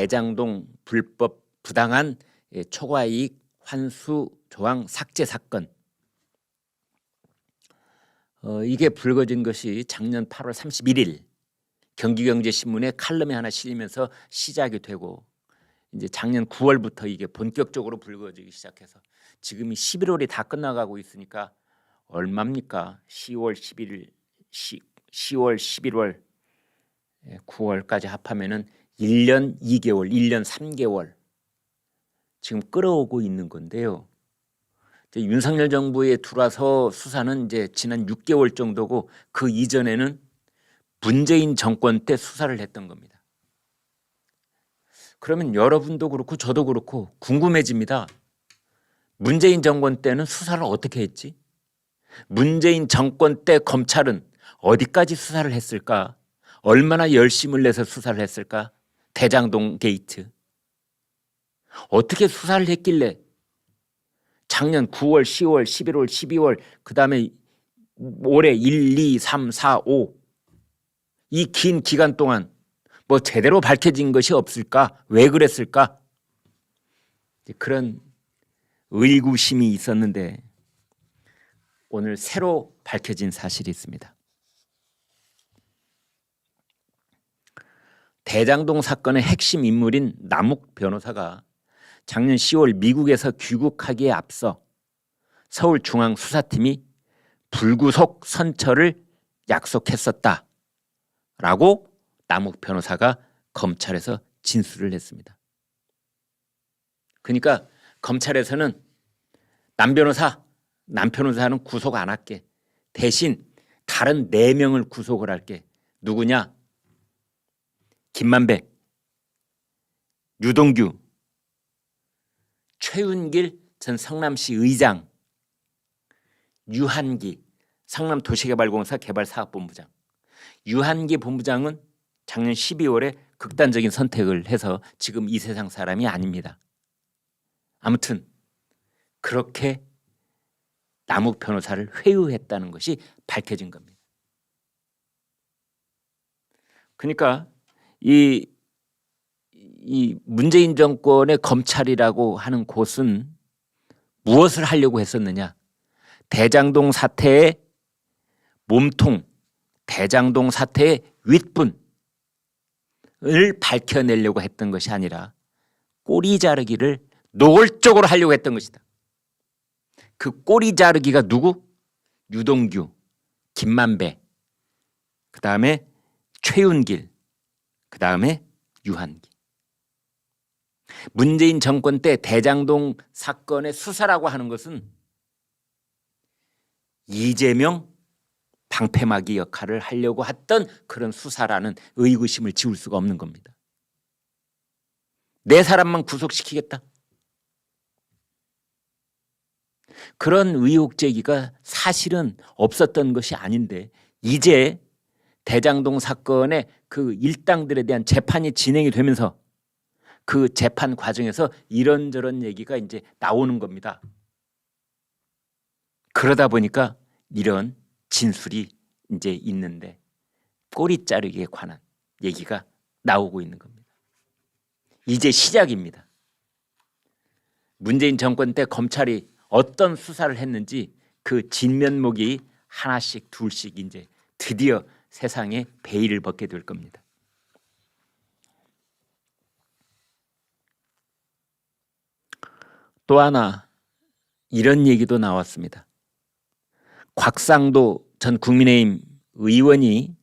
대장동 불법 부당한 예, 초과이익 환수 조항 삭제 사건. 어, 이게 불거진 것이 작년 8월 31일 경기경제신문에 칼럼이 하나 실리면서 시작이 되고 이제 작년 9월부터 이게 본격적으로 불거지기 시작해서 지금이 11월이 다 끝나가고 있으니까 얼마입니까? 10월 11일, 10 월 11월, 9월까지 합하면은 1년 2개월, 1년 3개월 지금 끌어오고 있는 건데요. 윤석열 정부에 들어와서 수사는 이제 지난 6개월 정도고 그 이전에는 문재인 정권 때 수사를 했던 겁니다. 그러면 여러분도 그렇고 저도 그렇고 궁금해집니다. 문재인 정권 때는 수사를 어떻게 했지? 문재인 정권 때 검찰은 어디까지 수사를 했을까? 얼마나 열심을 내서 수사를 했을까? 대장동 게이트. 어떻게 수사를 했길래 작년 9월, 10월, 11월, 12월 그 다음에 올해 1, 2, 3, 4, 5 이 긴 기간 동안 뭐 제대로 밝혀진 것이 없을까? 왜 그랬을까? 그런 의구심이 있었는데 오늘 새로 밝혀진 사실이 있습니다. 대장동 사건의 핵심 인물인 남욱 변호사가 작년 10월 미국에서 귀국하기에 앞서 서울중앙수사팀이 불구속 선처를 약속했었다 라고 남욱 변호사가 검찰에서 진술을 했습니다. 그러니까 검찰에서는 남 변호사, 남 변호사는 구속 안 할게. 대신 다른 네 명을 구속을 할게. 누구냐? 김만배, 유동규, 최윤길 전 성남시 의장, 유한기 성남 도시개발공사 개발사업본부장. 유한기 본부장은 작년 12월에 극단적인 선택을 해서 지금 이 세상 사람이 아닙니다. 아무튼 그렇게 남욱 변호사를 회유했다는 것이 밝혀진 겁니다. 그러니까 이, 이 문재인 정권의 검찰이라고 하는 곳은 무엇을 하려고 했었느냐? 대장동 사태의 몸통, 대장동 사태의 윗분을 밝혀내려고 했던 것이 아니라 꼬리 자르기를 노골적으로 하려고 했던 것이다. 그 꼬리 자르기가 누구? 유동규, 김만배, 그 다음에 최윤길, 그 다음에 유한기. 문재인 정권 때 대장동 사건의 수사라고 하는 것은 이재명 방패막이 역할을 하려고 했던 그런 수사라는 의구심을 지울 수가 없는 겁니다. 네 사람만 구속시키겠다. 그런 의혹 제기가 사실은 없었던 것이 아닌데 이제 대장동 사건의 그 일당들에 대한 재판이 진행이 되면서 그 재판 과정에서 이런저런 얘기가 이제 나오는 겁니다. 그러다 보니까 이런 진술이 이제 있는데 꼬리 자르기에 관한 얘기가 나오고 있는 겁니다. 이제 시작입니다. 문재인 정권 때 검찰이 어떤 수사를 했는지 그 진면목이 하나씩 둘씩 이제 드디어 세상에 베일을 벗게 될 겁니다. 또 하나 이런 얘기도 나왔습니다. 곽상도 전 국민의힘 의원이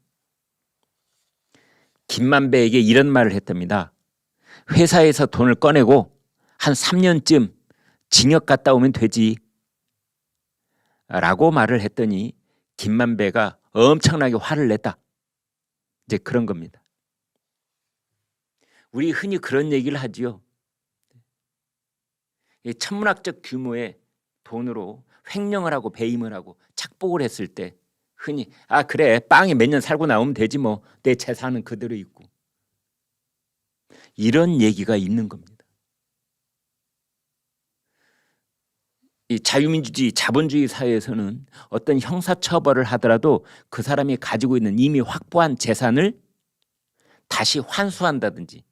김만배에게 이런 말을 했답니다. 회사에서 돈을 꺼내고 한 3년쯤 징역 갔다 오면 되지. 라고 말을 했더니 김만배가 엄청나게 화를 냈다. 이제 그런 겁니다. 우리 흔히 그런 얘기를 하지요. 천문학적 규모의 돈으로 횡령을 하고 배임을 하고 착복을 했을 때 흔히 아 그래 빵에 몇 년 살고 나오면 되지 뭐 내 재산은 그대로 있고 이런 얘기가 있는 겁니다. 이 자유민주주의 자본주의 사회에서는 어떤 형사처벌을 하더라도 그 사람이 가지고 있는 이미 확보한 재산을 다시 환수한다든지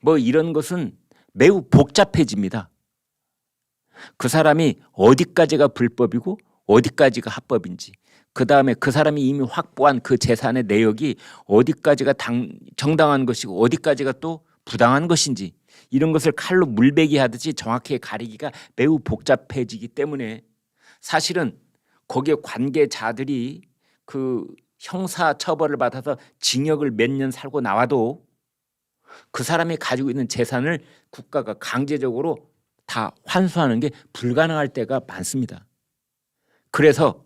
뭐 이런 것은 매우 복잡해집니다. 그 사람이 어디까지가 불법이고 어디까지가 합법인지 그 다음에 그 사람이 이미 확보한 그 재산의 내역이 어디까지가 당, 정당한 것이고 어디까지가 또 부당한 것인지 이런 것을 칼로 물베기 하듯이 정확히 가리기가 매우 복잡해지기 때문에 사실은 거기에 관계자들이 그 형사 처벌을 받아서 징역을 몇 년 살고 나와도 그 사람이 가지고 있는 재산을 국가가 강제적으로 다 환수하는 게 불가능할 때가 많습니다. 그래서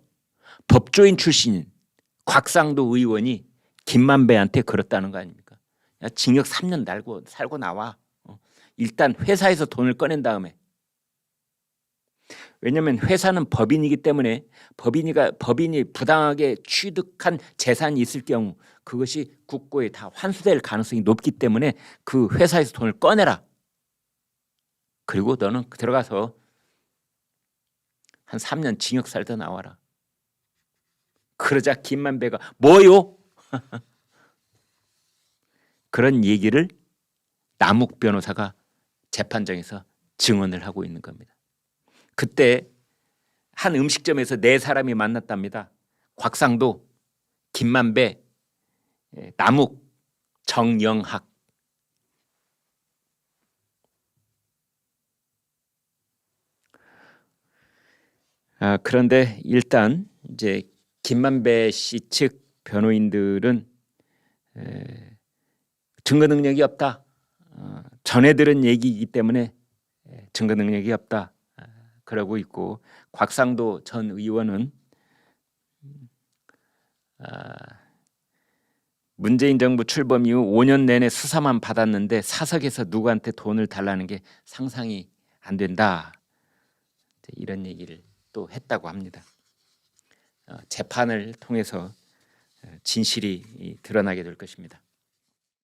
법조인 출신인 곽상도 의원이 김만배한테 그랬다는 거 아닙니까? 야, 징역 3년 날고 살고 나와. 어, 일단 회사에서 돈을 꺼낸 다음에 왜냐하면 회사는 법인이기 때문에 법인이가 법인이 부당하게 취득한 재산이 있을 경우 그것이 국고에 다 환수될 가능성이 높기 때문에 그 회사에서 돈을 꺼내라. 그리고 너는 들어가서 한 3년 징역 살다 나와라. 그러자 김만배가 뭐요? 그런 얘기를 남욱 변호사가 재판장에서 증언을 하고 있는 겁니다. 그때 한 음식점에서 네 사람이 만났답니다. 곽상도, 김만배, 예, 남욱, 정영학. 아, 그런데 일단 이제 김만배 씨 측 변호인들은 에, 증거 능력이 없다. 어, 전해 들은 얘기이기 때문에 에, 증거 능력이 없다. 아, 그러고 있고 곽상도 전 의원은 아, 문재인 정부 출범 이후 5년 내내 수사만 받았는데 사석에서 누구한테 돈을 달라는 게 상상이 안 된다. 이런 얘기를 또 했다고 합니다. 어, 재판을 통해서 어, 진실이 이, 드러나게 될 것입니다.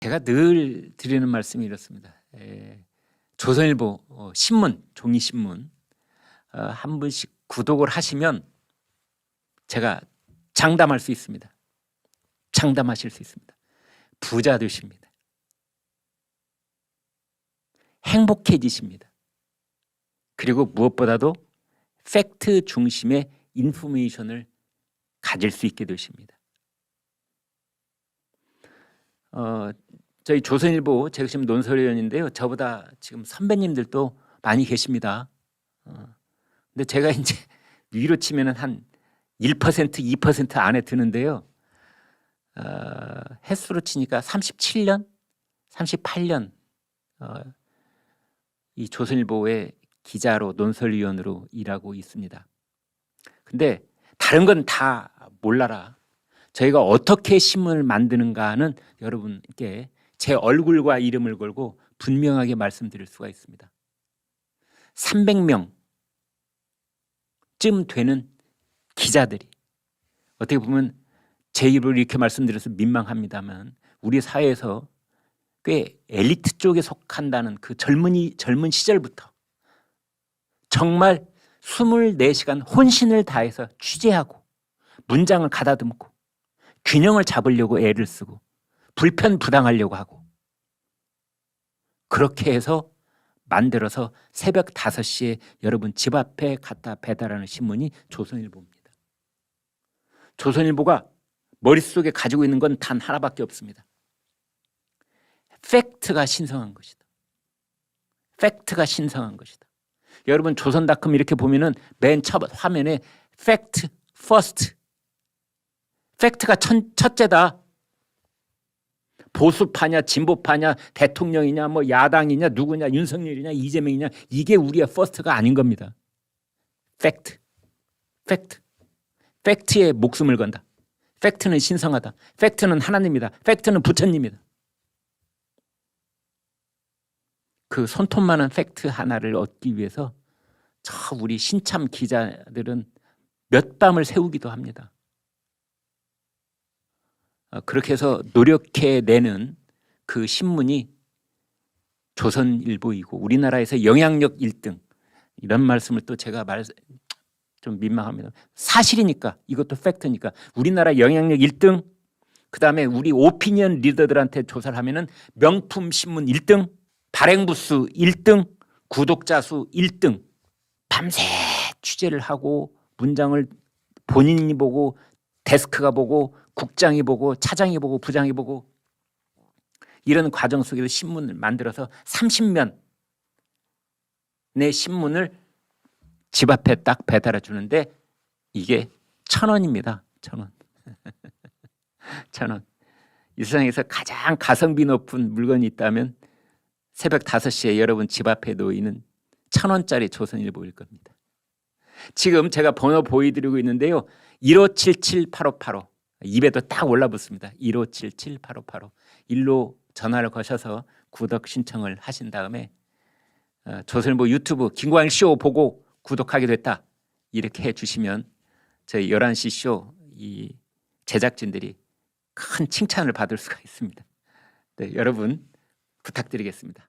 제가 늘 드리는 말씀이 이렇습니다. 에, 조선일보 어, 신문 종이 신문 어, 한 분씩 구독을 하시면 제가 장담할 수 있습니다. 장담하실 수 있습니다. 부자 되십니다. 행복해지십니다. 그리고 무엇보다도 팩트 중심의 인포메이션을 가질 수 있게 되십니다. 어, 저희 조선일보 지금 논설위원인데요. 저보다 지금 선배님들도 많이 계십니다. 어, 근데 제가 이제 위로 치면은 한 1% 2% 안에 드는데요. 어, 횟수로 치니까 37년, 38년 어, 이 조선일보의 기자로 논설위원으로 일하고 있습니다. 근데 다른 건 다 몰라라. 저희가 어떻게 신문을 만드는가는 여러분께 제 얼굴과 이름을 걸고 분명하게 말씀드릴 수가 있습니다. 300명 쯤 되는 기자들이 어떻게 보면 제 입으로 이렇게 말씀드려서 민망합니다만 우리 사회에서 꽤 엘리트 쪽에 속한다는 그 젊은이 젊은 시절부터 정말 24시간 혼신을 다해서 취재하고 문장을 가다듬고 균형을 잡으려고 애를 쓰고 불편 부당하려고 하고 그렇게 해서 만들어서 새벽 5시에 여러분 집 앞에 갖다 배달하는 신문이 조선일보입니다. 조선일보가 머릿속에 가지고 있는 건 단 하나밖에 없습니다. 팩트가 신성한 것이다. 팩트가 신성한 것이다. 여러분 조선닷컴 이렇게 보면은 맨 첫 화면에 팩트 퍼스트 팩트가 천, 첫째다. 보수파냐 진보파냐 대통령이냐 뭐 야당이냐 누구냐 윤석열이냐 이재명이냐 이게 우리의 퍼스트가 아닌 겁니다. 팩트 팩트 팩트에 목숨을 건다. 팩트는 신성하다. 팩트는 하나님이다. 팩트는 부처님이다. 그 손톱만한 팩트 하나를 얻기 위해서 저 우리 신참 기자들은 몇 밤을 세우기도 합니다. 어, 그렇게 해서 노력해내는 그 신문이 조선일보이고 우리나라에서 영향력 1등 이런 말씀을 또 제가 말 좀 민망합니다. 사실이니까 이것도 팩트니까 우리나라 영향력 1등 그다음에 우리 오피니언 리더들한테 조사를 하면은 명품 신문 1등 발행 부 수 1등, 구독자 수 1등. 밤새 취재를 하고 문장을 본인이 보고 데스크가 보고 국장이 보고 차장이 보고 부장이 보고 이런 과정 속에서 신문을 만들어서 30면 내 신문을 집 앞에 딱 배달해 주는데 이게 천 원입니다. 천 원. 천 원. 이 세상에서 가장 가성비 높은 물건이 있다면 새벽 5시에 여러분 집 앞에 놓이는 천 원짜리 조선일보일 겁니다. 지금 제가 번호 보여드리고 있는데요. 1577-8585 입에도 딱 올라붙습니다. 1577-8585 일로 전화를 거셔서 구독 신청을 하신 다음에 어, 조선일보 유튜브 김광일 쇼 보고 구독하게 됐다 이렇게 해주시면 저희 11시 쇼 이 제작진들이 큰 칭찬을 받을 수가 있습니다. 네, 여러분 부탁드리겠습니다.